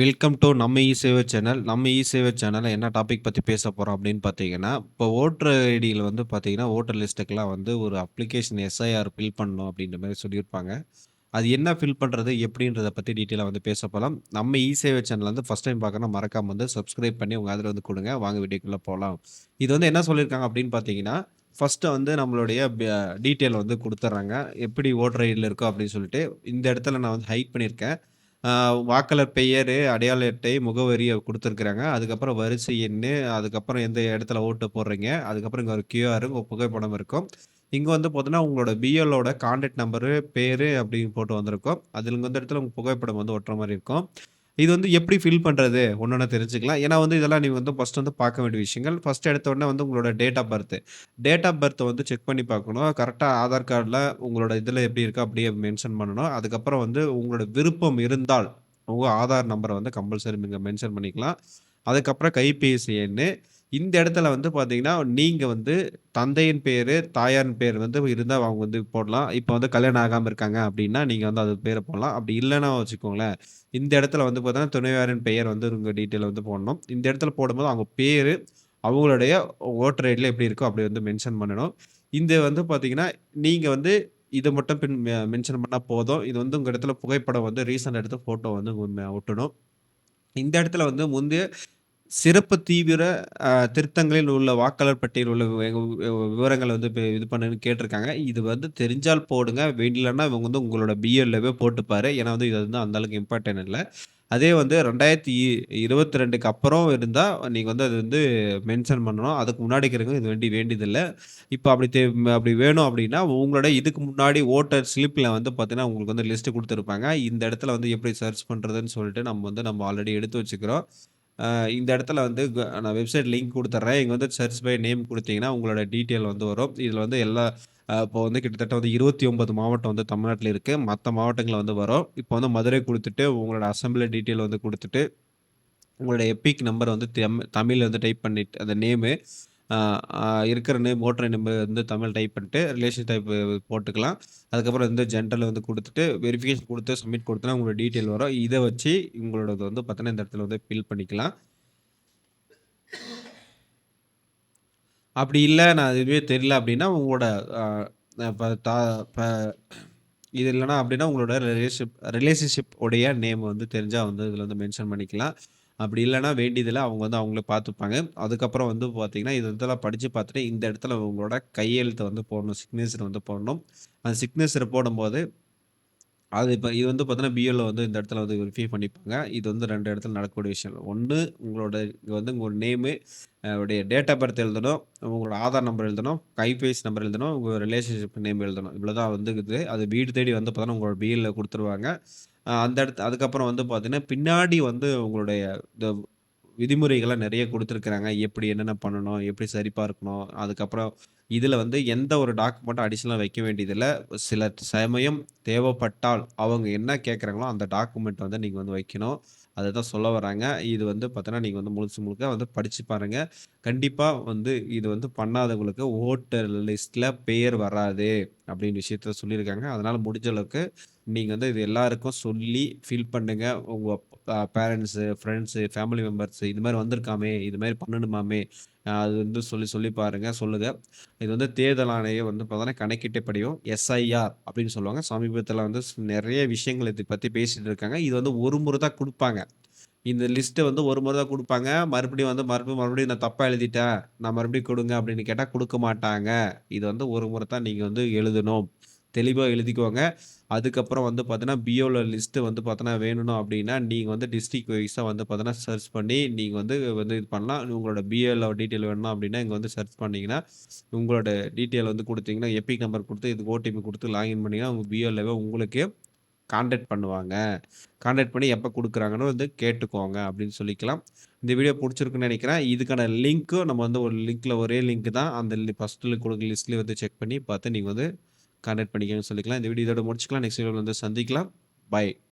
Welcome to நம்ம இ சேவை channel. நம்ம இ சேவை சேனலில் என்ன டாபிக் பற்றி பேச போகிறோம் அப்படின்னு பார்த்தீங்கன்னா, இப்போ ஓட்டர் ஐடியில் வந்து பார்த்தீங்கன்னா, ஓட்டர் லிஸ்ட்டுக்கெலாம் வந்து ஒரு அப்ளிகேஷன் எஸ்ஐஆர் ஃபில் பண்ணணும் அப்படின்ற மாதிரி சொல்லியிருப்பாங்க. அது என்ன ஃபில் பண்ணுறது எப்படின்றத பற்றி டீட்டெயிலாக வந்து பேச போகலாம் நம்ம இ சேவை சேனல் வந்து ஃபஸ்ட் டைம் பார்க்கணும்னா மறக்காமல் வந்து சப்ஸ்கிரைப் பண்ணி உங்கள் அதில் வந்து கொடுங்க வாங்க வீடியோக்குள்ளே போகலாம் இது வந்து என்ன சொல்லியிருக்காங்க அப்படின்னு பார்த்தீங்கன்னா, ஃபர்ஸ்ட்டு வந்து நம்மளுடைய டீட்டெயில் வந்து கொடுத்துட்றாங்க எப்படி ஓட்டர் ஐடியில் இருக்கோ அப்படின்னு சொல்லிட்டு, இந்த இடத்துல நான் வந்து ஹைட் பண்ணியிருக்கேன். ஆ வாக்காளர் பெயரு, அடையாள அட்டை, முகவரி குடுத்துருக்காங்க. அதுக்கப்புறம் வரிசை எண்ணு, அதுக்கப்புறம் எந்த இடத்துல ஓட்டு போடுறீங்க, அதுக்கப்புறம் இங்க ஒரு கியூஆர் உங்க புகைப்படம் இருக்கும். இங்க வந்து பார்த்தீங்கன்னா, உங்களோட பிஎல்லோட கான்டாக்ட் நம்பரு, பேரு அப்படின்னு போட்டு வந்திருக்கும். அதில் இந்த இடத்துல உங்க புகைப்படம் வந்து ஒட்டுற மாரி இருக்கும். இது வந்து எப்படி ஃபில் பண்ணுறது ஒன்று தெரிஞ்சுக்கலாம். ஏன்னா வந்து இதெல்லாம் நீங்கள் வந்து ஃபஸ்ட் வந்து பார்க்க வேண்டிய விஷயங்கள். ஃபஸ்ட் எடுத்த உடனே வந்து உங்களோட date of birth. Date of birth வந்து செக் பண்ணி பார்க்கணும். கரெக்டாக ஆதார் கார்டில் உங்களோட இதில் எப்படி இருக்கோ அப்படியே மென்ஷன் பண்ணணும். அதுக்கப்புறம் வந்து உங்களோட விருப்பம் இருந்தால், உங்கள் ஆதார் நம்பரை வந்து கம்பல்சரி நீங்கள் மென்ஷன் பண்ணிக்கலாம். அதுக்கப்புறம் கைபேசி எண்ணு. இந்த இடத்துல வந்து பார்த்தீங்கன்னா, நீங்கள் வந்து தந்தையின் பேர் தாயாரின் பேர் வந்து இருந்தால் அவங்க வந்து போடலாம். இப்போ வந்து கல்யாணம் ஆகாமல் இருக்காங்க அப்படின்னா, நீங்கள் வந்து அது பேரை போடலாம். அப்படி இல்லைன்னா வச்சுக்கோங்களேன், இந்த இடத்துல வந்து பார்த்தீங்கன்னா, துணைவாரின் பெயர் வந்து உங்கள் டீட்டெயில் வந்து போடணும். இந்த இடத்துல போடும்போது அவங்க பேர் அவங்களுடைய ஓட்டர் ஐடியில் எப்படி இருக்கோ அப்படி வந்து மென்ஷன் பண்ணணும். இந்த வந்து பார்த்தீங்கன்னா, நீங்கள் வந்து இதை மட்டும் பின் மெ மென்ஷன் பண்ணால் போதும். இது வந்து உங்கள் இடத்துல புகைப்படம் வந்து ரீசெண்ட் எடுத்த ஃபோட்டோ வந்து ஒட்டணும். இந்த இடத்துல வந்து முந்தைய சிறப்பு தீவிர அ திருத்தங்களில் உள்ள வாக்காளர் பட்டியல் உள்ள வி வி வந்து இப்ப இது பண்ணுன்னு கேட்டிருக்காங்க. இது வந்து தெரிஞ்சால் போடுங்க. வேண்டிலன்னா இவங்க வந்து உங்களோட பிஎல்லவே போட்டுப்பாரு. ஏன்னா வந்து இது வந்து அந்த அளவுக்கு இம்பார்ட்டன்ட் இல்ல. அதே வந்து 2022க்கு அப்புறம் இருந்தா, நீங்க வந்து அது வந்து மென்ஷன் பண்ணணும். அதுக்கு முன்னாடி இருக்கிறவங்க இது வேண்டி வேண்டியதில்ல. இப்ப அப்படி தே அப்படி வேணும் அப்படின்னா, உங்களோட இதுக்கு முன்னாடி ஓட்டர் ஸ்லிப்ல வந்து பார்த்தீங்கன்னா, உங்களுக்கு வந்து லிஸ்ட் குடுத்துருப்பாங்க. இந்த இடத்துல வந்து எப்படி சர்ச் பண்றதுன்னு சொல்லிட்டு நம்ம வந்து நம்ம ஆல்ரெடி எடுத்து வச்சுக்கிறோம். இந்த இடத்துல வந்து நான் வெப்சைட் லிங்க் கொடுத்துட்றேன் இங்கே வந்து சர்ச் பை நேம் கொடுத்தீங்கன்னா உங்களோட டீட்டெயில் வந்து வரும். இதில் வந்து எல்லா இப்போ வந்து கிட்டத்தட்ட வந்து 29 மாவட்டம் வந்து தமிழ்நாட்டில் இருக்குது மற்ற மாவட்டங்களில் வந்து வரும். இப்போ வந்து மதுரை கொடுத்துட்டு உங்களோட அசம்பிளி டீட்டெயில் வந்து கொடுத்துட்டு உங்களோட எபிக் நம்பர் வந்து தமிழ் வந்து டைப் பண்ணிட்டு அந்த நேமு, அ அ இருக்கிற நேம் ஓட்டர் நம்பர் வந்து தமிழ் டைப் பண்ணிட்டு, ரிலேஷன் டைப் போட்டுக்கலாம். அதுக்கப்புறம் வந்து ஜென்ரல் வந்து குடுத்துட்டு, வெரிஃபிகேஷன் குடுத்து சப்மிட் குடுத்தோம்னா உங்களோட டீட்டெயில் வரும். இத வச்சு உங்களோடது வந்து பார்த்தீங்கன்னா, இந்த இடத்துல வந்து ஃபில் பண்ணிக்கலாம். அப்படி இல்ல, நான் எதுவுமே தெரியல அப்படின்னா, உங்களோட அ இப்ப தா இது இல்லன்னா அப்படின்னா, உங்களோட ரிலேஷிப் ரிலேஷன்ஷிப் உடைய நேம் வந்து தெரிஞ்சா வந்து இதில் வந்து மென்ஷன் பண்ணிக்கலாம். அப்படி இல்லைன்னா வேண்டியதில் அவங்க வந்து அவங்களே பார்த்துப்பாங்க. அதுக்கப்புறம் வந்து பார்த்தீங்கன்னா, இது இதெல்லாம் படித்து பார்த்துட்டு, இந்த இடத்துல உங்களோட கையெழுத்தை வந்து போடணும். சிக்னேச்சர் வந்து போடணும். அந்த சிக்னேச்சர் போடும்போது, அது இப்போ இது வந்து பார்த்தீங்கன்னா, பிஎல்ல வந்து இந்த இடத்துல வந்து வெரிஃபை பண்ணிப்பாங்க. இது வந்து ரெண்டு இடத்துல நடக்கக்கூடிய விஷயம். ஒன்று உங்களோட இங்கே வந்து உங்களோட நேமு, அ உடைய டேட் ஆஃப் பர்த் எழுதணும். உங்களோட ஆதார் நம்பர் எழுதணும். கைபேசி நம்பர் எழுதணும். உங்கள் ரிலேஷன்ஷிப் நேம் எழுதணும். இவ்வளோதான் வந்து இருக்குது. அது வீடு தேடி வந்து பார்த்தோன்னா உங்களோட பிஎல்ல கொடுத்துருவாங்க அந்த இடத்து அதுக்கப்புறம் வந்து பார்த்தீங்கன்னா, பின்னாடி வந்து உங்களுடைய இந்த விதிமுறைகளை நிறைய கொடுத்துருக்குறாங்க எப்படி என்னென்ன பண்ணணும்? எப்படி சரிபார்க்கணும்? அதுக்கப்புறம் இதில் வந்து எந்த ஒரு டாக்குமெண்ட்டும் அடிஷ்னலாக வைக்க வேண்டியதில்லை சில சமயம் தேவைப்பட்டால், அவங்க என்ன கேட்குறாங்களோ, அந்த டாக்குமெண்ட் வந்து நீங்கள் வந்து வைக்கணும். அதை தான் சொல்ல வராங்க. இது வந்து பார்த்தோன்னா நீங்கள் வந்து முழுசு முழுக்க வந்து படித்து பாருங்கள் கண்டிப்பாக வந்து இது வந்து பண்ணாதவங்களுக்கு ஓட்டர் லிஸ்ட்டில் பெயர் வராது அப்படின்னு விஷயத்த சொல்லியிருக்காங்க. அதனால் முடிஞ்ச அளவுக்கு நீங்கள் வந்து இது எல்லாருக்கும் சொல்லி ஃபீல் பண்ணுங்கள் உங்கள் பேரண்ட்ஸு, ஃப்ரெண்ட்ஸு, ஃபேமிலி மெம்பர்ஸ் இது மாதிரி வந்திருக்காமே, இது மாதிரி பண்ணணுமாமே, அது வந்து சொல்லி சொல்லி பாருங்கள் சொல்லுங்கள் இது வந்து தேர்தல் ஆணையம் வந்து பார்த்தீங்கன்னா, கணக்கிட்டபடியும் எஸ்ஐஆர் அப்படின்னு சொல்லுவாங்க. சமீபத்தில் வந்து நிறைய விஷயங்கள் இதை பற்றி பேசிகிட்டு இருக்காங்க. இது வந்து ஒரு முறை தான் கொடுப்பாங்க இந்த லிஸ்ட்டை வந்து ஒரு முறை தான் கொடுப்பாங்க மறுபடியும் வந்து மறுபடியும் மறுபடியும் நான் தப்பாக எழுதிட்டேன். நான் மறுபடியும் கொடுங்க அப்படின்னு கேட்டால் கொடுக்க மாட்டாங்க. இது வந்து ஒரு முறை தான் நீங்கள் வந்து எழுதணும். தெளிவாக எழுதிக்கோங்க. அதுக்கப்புறம் வந்து பார்த்தீங்கன்னா, பிஎல்ஓ லிஸ்ட்டு வந்து பார்த்தீங்கன்னா, வேணும் அப்படின்னா, நீங்கள் வந்து டிஸ்ட்ரிக் வைஸாக வந்து பார்த்தீங்கன்னா, சர்ச் பண்ணி நீங்கள் வந்து வந்து இது பண்ணலாம். உங்களோட பிஎல்ஓ டீட்டெயில் வேணும் அப்படின்னா, இங்கே வந்து சர்ச் பண்ணிங்கன்னா உங்களோட டீட்டெயில் வந்து கொடுத்தீங்கன்னா எபிக் நம்பர் கொடுத்து இது ஓடிபி கொடுத்து லாகின் பண்ணிங்கன்னா உங்கள் பிஎல்ஓவே உங்களுக்கு கான்டாக்ட் பண்ணுவாங்க. கான்டாக்ட் பண்ணி எப்போ கொடுக்குறாங்கன்னு வந்து கேட்டுக்கோங்க அப்படின்னு சொல்லிக்கலாம். இந்த வீடியோ பிடிச்சிருக்குன்னு நினைக்கிறேன் இதுக்கான லிங்க்கும் நம்ம வந்து ஒரு லிங்க்கில் ஒரே லிங்க் தான். அந்த லி கொடுக்குற லிஸ்ட்லேயே வந்து செக் பண்ணி பார்த்து நீங்கள் வந்து கான்டாக்ட் பண்ணிக்கங்கன்னு சொல்லிக்கலாம். இந்த வீடியோ இதோட முடிச்சுக்கலாம். நெக்ஸ்ட் வீடியோவில் வந்து சந்திக்கலாம். பை.